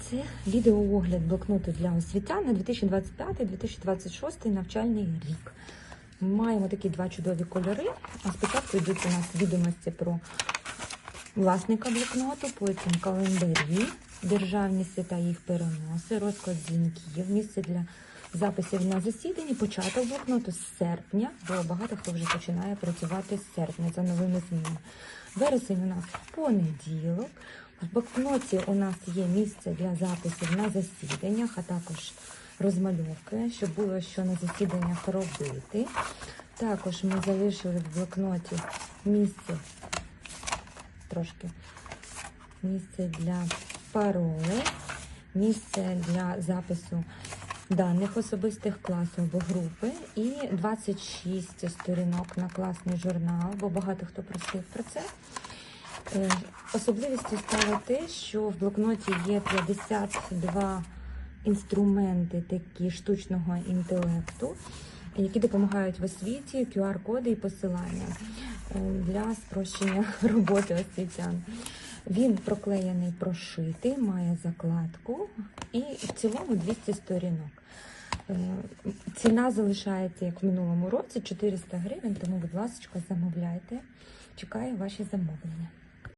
Це відеоогляд блокноту для освітян на 2025-2026 навчальний рік. Маємо такі два чудові кольори. А спочатку йдуть у нас відомості про власника блокноту, потім календарі, державні свята їх переноси, розклад дзвінків, місце для записів на засіданні, початок блокноту з серпня, бо багато хто вже починає працювати з серпня за новими змінами. Вересень у нас понеділок. В блокноті у нас є місце для записів на засіданнях, а також розмальовки, щоб було що на засіданнях робити. Також ми залишили в блокноті місце трошки місце для паролей, місце для запису даних особистих класу або групи і 26 сторінок на класний журнал, бо багато хто просив про це. Е, Особливістю стало те, що в блокноті є 52 інструменти такі штучного інтелекту, які допомагають в освіті, QR-коди і посилання е, для спрощення роботи освітян. Він проклеєний, прошитий, має закладку і в цілому 200 сторінок. Е, Ціна залишається як в минулому році 400 гривень, тому, будь ласка, замовляйте. Чекаю ваші замовлення.